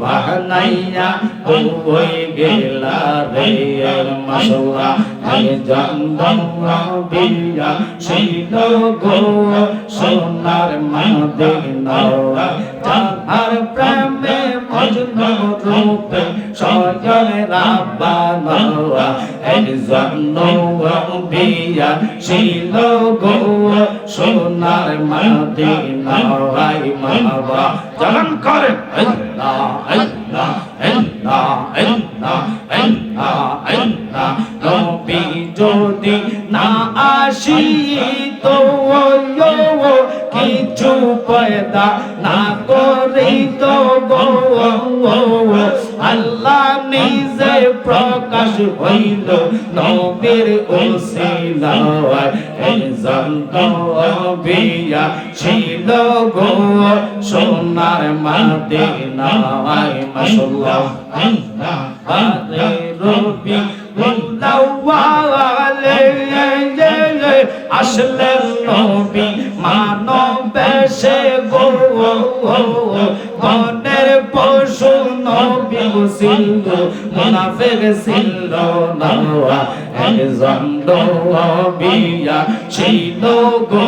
বাহানাইয়া ওই গেলা রে মশলা এই জন্দম বিয়া ছিল গো সোনার মদিনা রাব্বানা এই জন্দম বিয়া ছিল গো সোনার মদিনা আই মাবা জাগান করেন আল্লাহ আল্লাহ আল্লাহ আল্লাহ আল্লাহ আল্লাহ নবী যদি না আসি তো কিছু পয়দা না করি প্রকাশ হইল নবীর ওসিলায় এই জন্ত বিয়া ছিল গো সোনার মদিনায় নবী মানব সে গো ছিল মুনাফিক ছিল না একজন বিয়া ছিল গো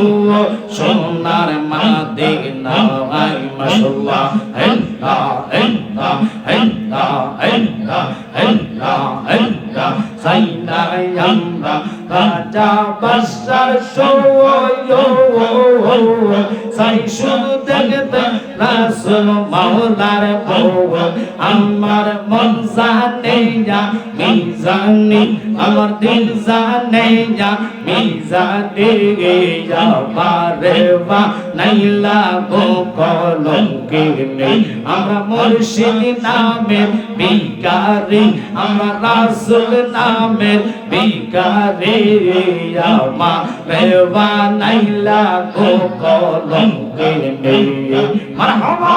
সোনার মাদিনা, আই মাশাআল্লাহ আল্লাহ আল্লাহ আল্লাহ আল্লাহ আল্লাহ আল্লাহ সাইনা আমরা রাজা বাসার সাই শুধু দেখতে রাসুল মাওলার বউ। আমার মন জানে যা মিজানি আমার দিল জানে যা মিজানে আমারে বা নাইলা গো কলঙ্কে নেই আমরা মুর্শিদ নামের বিকারি আমরা রাসুল নামের বিকারি আমারে বা নাইলা গো কলঙ্কে নেই মারহাবা!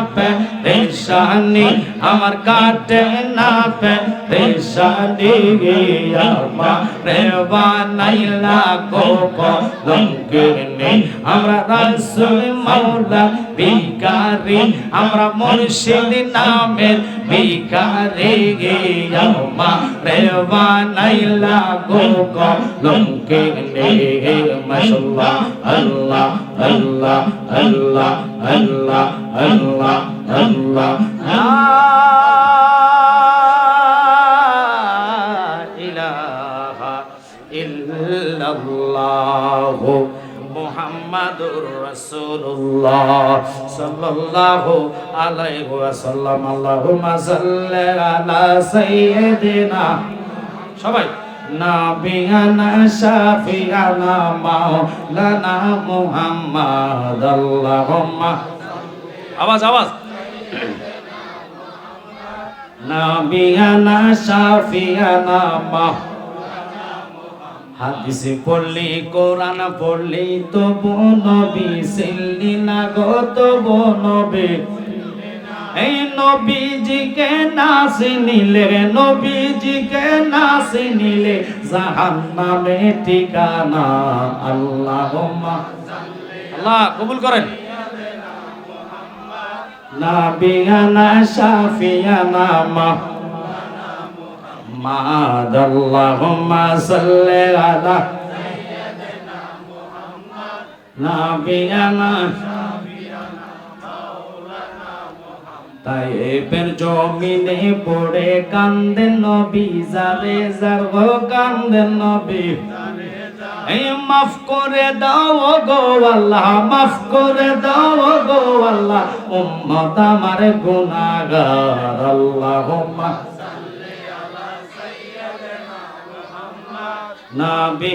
রেশানি আমার রেবা নাইলা গো লঙ্কিনি আমরা রাসূল মাওলা বিকারি আমরা মুর্শিদ নামের বিকারি আমার রেবা নাইলা গো লঙ্কিনি মাশাআল্লাহ আল্লাহ আল্লাহ আল্লাহ আল্লাহ আল্লাহ আল্লাহ ইলাহা ইল্লাল্লাহ মুহাম্মাদুর রাসূলুল্লাহ সাল্লাল্লাহু আলাইহি ওয়াসাল্লাম। আল্লাহুম্মা সাল্লি সবাই। নাবিয়ানা শাফিয়ানা মাওলানা মুহাম্মদ আল্লাহুম্মা আওয়াজ আওয়াজ। নাবিয়ানা শাফিয়ানা মাওলানা হাদিসে পড়লি কোরআন পড়লি তবু নবী সিল্লি না গো তবু নবী। এই নবীজিকে না চিনিলে নবীজিকে না কাছে নিলে জাহান্নামে ঠিকানা আল্লাহুম্মা। আল্লাহ কবুল করেন। নাবিয়ানা শাফিয়ানা মাওলানা মুহাম্মাদ আল্লাহুম্মা সাল্লি আলা সাইয়্যিদিনা মুহাম্মাদ। নাবিয়ানা তাইবের জমিনে পড়ে কান্দেন নবী কান্দেন নবী। এই মাফ করে দাও গো আল্লাহ, মাফ করে দাও গো আল্লাহ, উম্মত আমার গুনাহগার, আল্লাহুম্মা নাবি